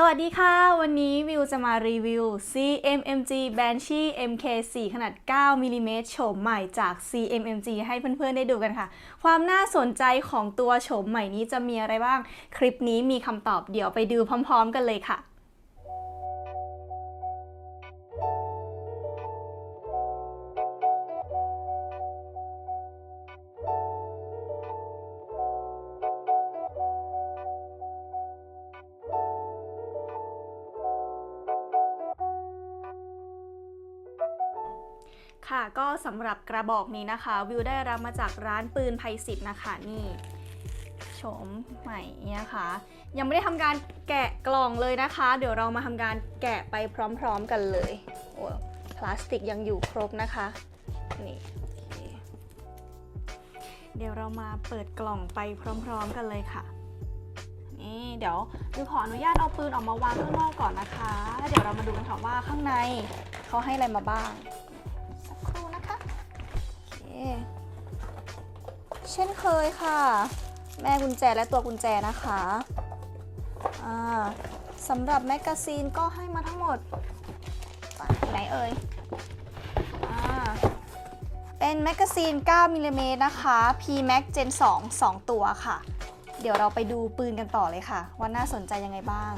สวัสดีค่ะ วันนี้วิวจะมารีวิว CMMG Banshee MK4 ขนาด 9 มิลลิเมตรโฉมใหม่จาก CMMG ให้เพื่อนๆ ได้ดูกันค่ะ ความน่าสนใจของตัวโฉมใหม่นี้จะมีอะไรบ้าง คลิปนี้มีคำตอบเดี๋ยวไปดูพร้อม ๆ กันเลยค่ะ ค่ะก็สำหรับกระบอกนี้นะคะ วิวได้รับมาจากร้านปืนไพสิทธ์นะคะนี่โฉมใหม่เนี่ยนะคะยังไม่ได้ทำการแกะกล่องเลยนะคะ เดี๋ยวเรามาทำการแกะไปพร้อมๆกันเลยโอ้พลาสติกยังอยู่ครบนะคะนี่เดี๋ยวเรามาเปิดกล่องไปพร้อม ๆกันเลยค่ะนี่เดี๋ยววิวขออนุญาตเอาปืนออกมาวางข้างนอกก่อนนะคะแล้วเดี๋ยวเรามาดูกันค่ะว่าข้างในเขาให้อะไรมาบ้าง เช่นเคยค่ะ แม่กุญแจและตัวกุญแจนะคะอ่าสำหรับแมกกาซีนก็ให้มาทั้งหมดไหนเอ่ยอ่าเป็นแมกกาซีน 9มิลลิเมตรนะคะ P Max Gen 2 2 ตัวค่ะ เดี๋ยวเราไปดูปืนกันต่อเลยค่ะ ว่าน่าสนใจยังไงบ้าง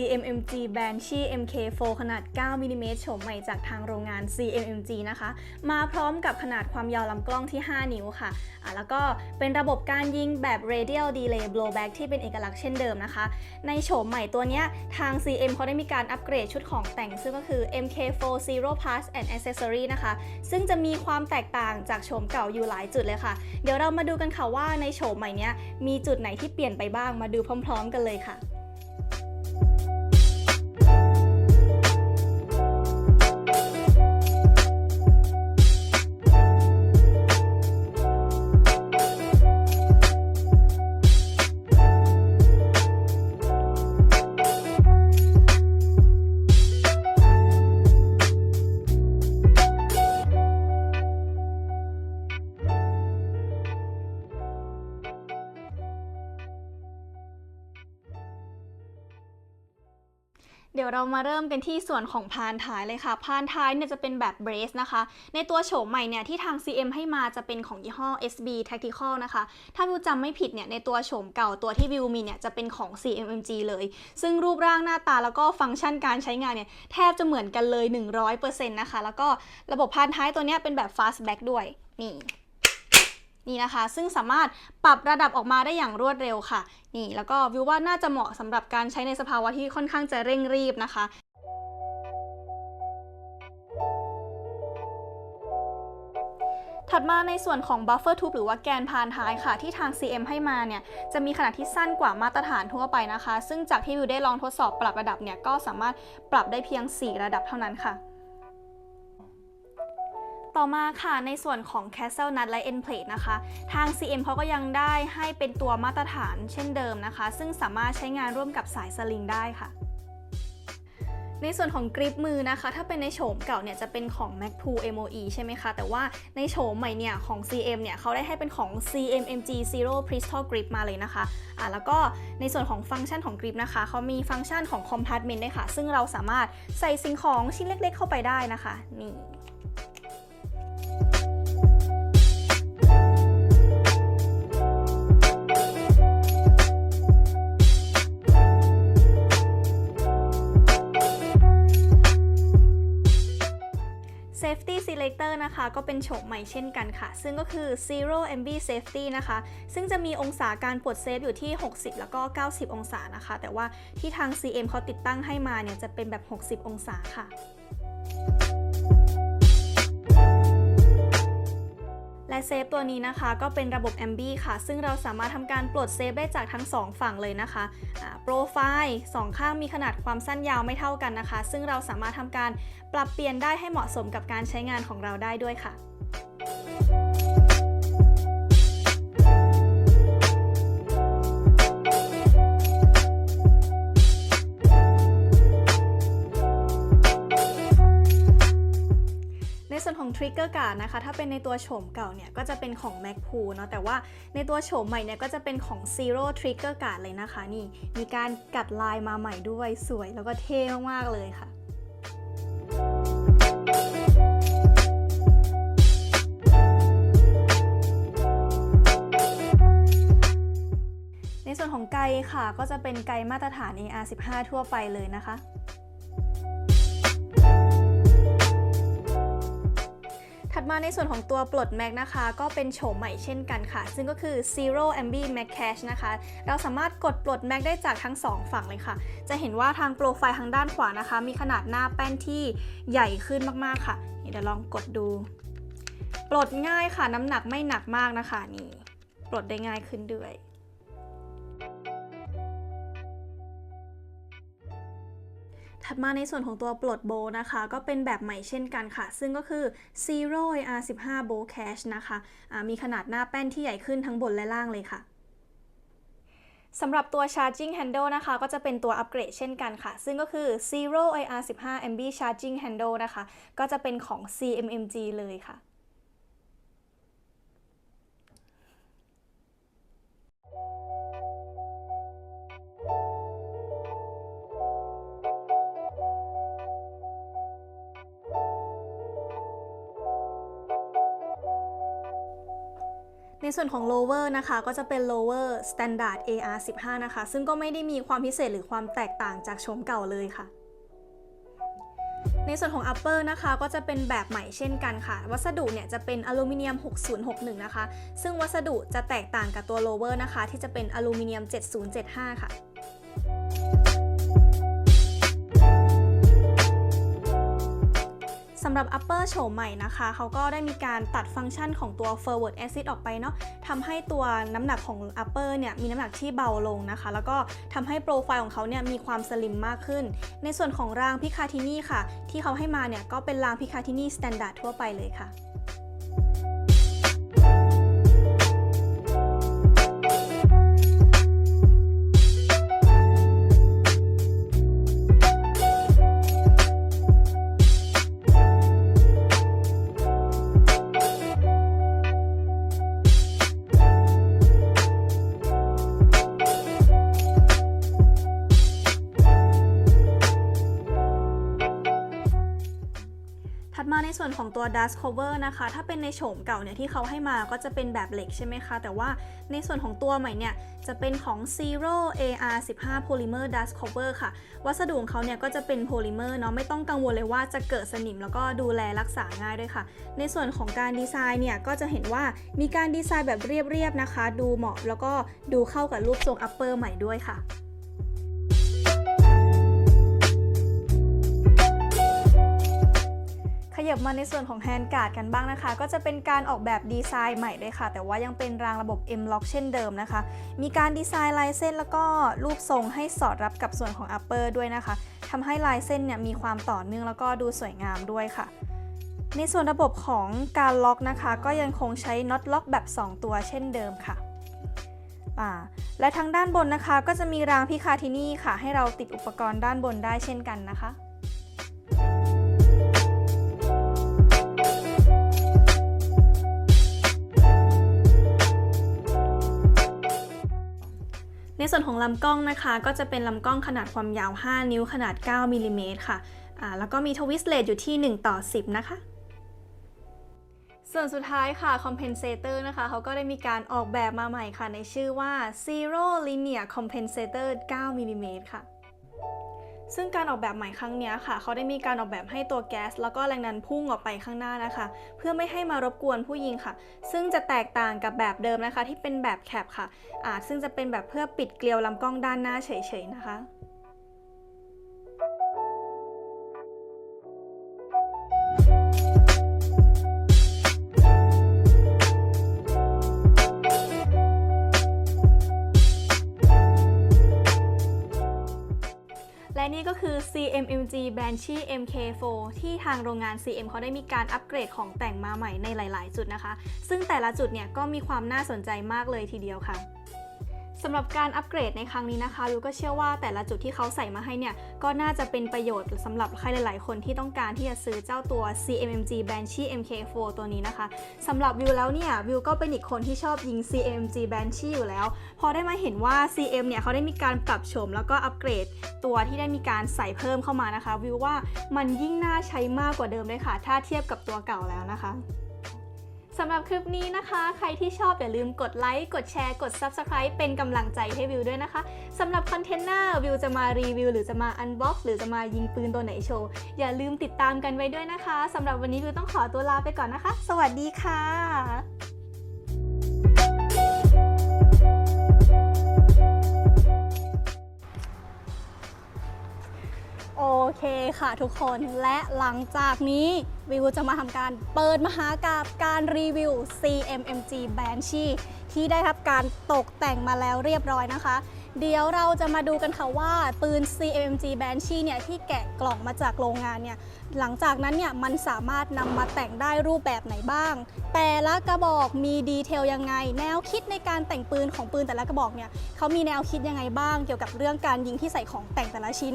CMMG Banshee MK4 ขนาด 9มิลลิเมตรโฉมใหม่จากทางโรงงาน CMMG นะคะ มาพร้อมกับขนาดความยาวลำกล้องที่ 5 นิ้วค่ะะแล้วก็เป็นระบบการยิงแบบ radial delay blowback ที่เป็นเอกลักษณ์เช่นเดิมนะคะ ในโฉมใหม่ตัวนี้ทาง CM เขาได้มีการอัปเกรดชุดของแต่ง ซึ่งก็คือ MK4 Zero Parts and Accessory นะคะ ซึ่งจะมีความแตกต่างจากโฉมเก่าอยู่หลายจุดเลยค่ะ เดี๋ยวเรามาดูกันค่ะว่าในโฉมใหม่นี้มีจุดไหนที่เปลี่ยนไปบ้างมาดูพร้อม ๆ กันเลยค่ะ ดี๋ยวเรามาเริ่มกันที่ส่วนของพานท้ายเลยค่ะ พานท้ายเนี่ยจะเป็นแบบเบรสนะคะ ในตัวโฉมใหม่เนี่ยที่ทาง CM ให้มาจะเป็นของยี่ห้อ SB Tactical นะคะ ถ้าวิวจำไม่ผิดเนี่ยในตัวโฉมเก่าตัวที่วิวมีเนี่ยจะเป็นของ CMMG เลย ซึ่งรูปร่างหน้าตาแล้วก็ฟังก์ชันการใช้งานเนี่ยแทบจะเหมือนกันเลย 100%นะคะ แล้วก็ระบบพานท้ายตัวเนี้ยเป็นแบบ fastback ด้วย นี่ นี่นะคะ ซึ่งสามารถปรับระดับออกมาได้อย่างรวดเร็วค่ะ นี่แล้วก็วิวว่าน่าจะเหมาะสำหรับการใช้ในสภาวะที่ค่อนข้างจะเร่งรีบนะคะถัดมาในส่วนของ buffer tube หรือว่าแกนพานท้ายค่ะ ที่ทาง CM ให้มาเนี่ย จะมีขนาดที่สั้นกว่ามาตรฐานทั่วไปนะคะ ซึ่งจากที่วิวได้ลองทดสอบปรับระดับเนี่ย ก็สามารถปรับได้เพียง 4 ระดับเท่านั้นค่ะ ต่อมาค่ะในส่วนของ Castle Nut และ End Plate นะคะ ทาง CM เขาก็ยังได้ให้เป็นตัวมาตรฐานเช่นเดิมนะคะ ซึ่งสามารถใช้งานร่วมกับสายสลิงได้ค่ะ ในส่วนของกริปมือนะคะ ถ้าเป็นในโฉมเก่าเนี่ยจะเป็นของ Mac 2 MOE ใช่ไหมคะ แต่ว่าในโฉมใหม่เนี่ยของ CM เนี่ยเขาได้ให้เป็นของ CMMG Zero Crystal Grip มาเลยนะคะอะแล้วก็ในส่วนของฟังก์ชันของกริปนะคะเขามีฟังก์ชันของ Compartment ด้วยค่ะ ซึ่งเราสามารถใส่สิ่งของชิ้นเล็ก ๆ เข้าไปได้นะคะนี่ นะคะก็เป็นโฉมใหม่เช่นกันค่ะ ซึ่งก็คือ Zero MB Safety นะคะ ซึ่งจะมีองศาการปลดเซฟอยู่ที่ 60 แล้วก็ 90 องศานะคะ แต่ว่าที่ทาง CM เขาติดตั้งให้มาเนี่ยจะเป็นแบบ 60 องศาค่ะ เซฟตัวนี้นะคะ ก็เป็นระบบ m b ค่ะ ซึ่งเราสามารถทำการปลดเซฟได้จากทั้ง 2 ฝั่งเลยนะคะโปรไฟล์สองข้างมีขนาดความสั้นยาวไม่เท่ากันนะคะ ซึ่งเราสามารถทำการปรับเปลี่ยนได้ให้เหมาะสมกับการใช้งานของเราได้ด้วยค่ะ ในส่วนของ Trigger Guard นะคะ ถ้าเป็นในตัวโฉมเก่าเนี่ย ก็จะเป็นของ Mac p o o เนาะ แต่ว่าในตัวโฉมใหม่เนี่ย ก็จะเป็นของ Zero Trigger Guard เลยนะคะ นี่ มีการกัดลายมาใหม่ด้วย สวยแล้วก็เท่มาก ๆ เลยค่ะในส่วนของไกค่ะก็จะเป็นไกมาตรฐาน AR15 ทั่วไปเลยนะคะ ถัดมาในส่วนของตัวปลด Mac นะคะ ก็เป็นโฉมใหม่เช่นกันค่ะ ซึ่งก็คือ Zero MB Mac Cache นะคะ เราสามารถกดปลด Mac ได้จากทั้ง 2 ฝั่งเลยค่ะ จะเห็นว่าทางโปรไฟล์ทางด้านขวานะคะ มีขนาดหน้าแป้นที่ใหญ่ขึ้นมากๆค่ะ เดี๋ยวลองกดดู ปลดง่ายค่ะ น้ำหนักไม่หนักมากนะคะนี่ ปลดได้ง่ายขึ้นด้วย ถัดมาในส่วนของตัวปลดโบว์นะคะ ก็เป็นแบบใหม่เช่นกันค่ะ ซึ่งก็คือ Zero AR15 Bow Cash นะคะะมีขนาดหน้าแป้นที่ใหญ่ขึ้นทั้งบนและล่างเลยค่ะสำหรับตัว Charging Handle นะคะ ก็จะเป็นตัวอัปเกรดเช่นกันค่ะ ซึ่งก็คือ Zero AR15 MB Charging Handle นะคะ ก็จะเป็นของ CMMG เลยค่ะ ในส่วนของ lower นะคะก็จะเป็น lower standard AR15 นะคะ ซึ่งก็ไม่ได้มีความพิเศษหรือความแตกต่างจากโฉมเก่าเลยค่ะ ในส่วนของ upper นะคะก็จะเป็นแบบใหม่เช่นกันค่ะ วัสดุเนี่ยจะเป็นอลูมิเนียม 6061 นะคะ ซึ่งวัสดุจะแตกต่างกับตัว lower นะคะ ที่จะเป็นอลูมิเนียม 7075 ค่ะำหรับ upper โฉมใหม่นะคะ เขาก็ได้มีการตัดฟังก์ชันของตัว forward acid ออกไปเนาะทำให้ตัวน้ำหนักของ upper เนี่ยมีน้ำหนักที่เบาลงนะคะ แล้วก็ทำให้โปรไฟล์ของเขาเนี่ยมีความสลิมมากขึ้น ในส่วนของรางพิคาทินี่ค่ะ ที่เขาให้มาเนี่ยก็เป็นรางพิคาทินี่ standard ทั่วไปเลยค่ะ dust cover นะคะ ถ้าเป็นในโฉมเก่าเนี่ยที่เขาให้มาก็จะเป็นแบบเหล็กใช่ไหมคะ แต่ว่าในส่วนของตัวใหม่เนี่ย จะเป็นของ Zero AR15 Polymer Dust Cover ค่ะ วัสดุของเขาเนี่ยก็จะเป็นโพลิเมอร์เนาะไม่ต้องกังวลเลยว่าจะเกิดสนิมแล้วก็ดูแลรักษาง่ายด้วยค่ะ ในส่วนของการดีไซน์เนี่ยก็จะเห็นว่ามีการดีไซน์แบบเรียบๆนะคะ ดูเหมาะแล้วก็ดูเข้ากับรูปทรง upper ใหม่ด้วยค่ะ ยับมาในส่วนของแฮนด์การ์ดกันบ้างนะคะ ก็จะเป็นการออกแบบดีไซน์ใหม่เลยค่ะ แต่ว่ายังเป็นรางระบบ M Lock เช่นเดิมนะคะ มีการดีไซน์ลายเส้นแล้วก็รูปทรงให้สอดรับกับส่วนของ upper ด้วยนะคะทำให้ลายเส้นเนี่ยมีความต่อเนื่องแล้วก็ดูสวยงามด้วยค่ะในส่วนระบบของการล็อกนะคะ ก็ยังคงใช้น็อตล็อกแบบ 2 ตัวเช่นเดิมค่ะ และทางด้านบนนะคะ ก็จะมีรางพิคาทินี่ค่ะ ให้เราติดอุปกรณ์ด้านบนได้เช่นกันนะคะ ในส่วนของลำกล้องนะคะ ก็จะเป็นลำกล้องขนาดความยาว 5 นิ้วขนาด 9มิลลิเมตรค่ะแล้วก็มีทวิสเลตอยู่ที่ 1 ต่อ 10 นะคะส่วนสุดท้ายค่ะ compensator นะคะเขาก็ได้มีการออกแบบมาใหม่ค่ะ ในชื่อว่า zero linear compensator 9มิลลิเมตรค่ะ ซึ่งการออกแบบใหม่ครั้งนี้ค่ะ เขาได้มีการออกแบบให้ตัวแก๊ส แล้วก็แรงดันพุ่งออกไปข้างหน้านะคะ เพื่อไม่ให้มารบกวนผู้ยิงค่ะ ซึ่งจะแตกต่างกับแบบเดิมนะคะ ที่เป็นแบบแคปค่ะอ่าซึ่งจะเป็นแบบเพื่อปิดเกลียวลำกล้องด้านหน้าเฉยๆนะคะ นี่ก็คือ CMMG Banshee MK4 ที่ทางโรงงาน CM เขาได้มีการอัปเกรดของแต่งมาใหม่ในหลาย ๆ จุดนะคะ ซึ่งแต่ละจุดเนี่ยก็มีความน่าสนใจมากเลยทีเดียวค่ะ สำหรับการอัปเกรดในครั้งนี้นะคะวิวก็เชื่อว่าแต่ละจุดที่เขาใส่มาให้เนี่ย ก็น่าจะเป็นประโยชน์สำหรับใครหลาย ๆ คนที่ต้องการที่จะซื้อเจ้าตัว CMMG Banshee MK4 ตัวนี้นะคะสำหรับวิวแล้วเนี่ยวิวก็เป็นอีกคนที่ชอบยิง CMG Banshee อยู่แล้ว พอได้มาเห็นว่า CM เนี่ยเขาได้มีการปรับโฉมแล้วก็อัปเกรดตัวที่ได้มีการใส่เพิ่มเข้ามานะคะ วิวว่ามันยิ่งน่าใช้มากกว่าเดิมเลยค่ะ ถ้าเทียบกับตัวเก่าแล้วนะคะ สำหรับคลิปนี้นะคะ ใครที่ชอบอย่าลืมกดไลค์ กดแชร์ กด Subscribe เป็นกำลังใจให้วิวด้วยนะคะ สำหรับคอนเทนต์หน้าวิวจะมารีวิว หรือจะมาอันบ็อกซ์หรือจะมายิงปืนตัวไหนโชว์ อย่าลืมติดตามกันไว้ด้วยนะคะ สำหรับวันนี้วิวต้องขอตัวลาไปก่อนนะคะ สวัสดีค่ะ เคค่ะทุกคนและหลังจากนี้วิวจะมาทำการเปิดมหากาบการรีวิว CMMG Banshee ที่ได้รับการตกแต่งมาแล้วเรียบร้อยนะคะ เดี๋ยวเราจะมาดูกันค่ะว่าปืน CMG Banshee เนี่ยที่แกะกล่องมาจากโรงงานเนี่ยหลังจากนั้นเนี่ยมันสามารถนำมาแต่งได้รูปแบบไหนบ้าง แต่ละกระบอกมีดีเทลยังไง แนวคิดในการแต่งปืนของปืนแต่ละกระบอกเนี่ยเขามีแนวคิดยังไงบ้าง เกี่ยวกับเรื่องการยิงที่ใส่ของแต่งแต่ละชิ้น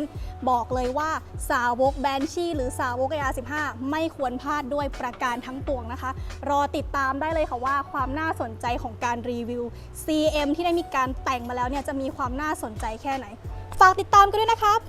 บอกเลยว่าสาวกแบนชีหรือสาวก AR15 ไม่ควรพลาดด้วยประการทั้งปวงนะคะ รอติดตามได้เลยค่ะว่าความน่าสนใจของการรีวิว CM ที่ได้มีการแต่งมาแล้วเนี่ยจะมีความน่าสนใจแค่ไหน ฝากติดตามกันด้วยนะครับ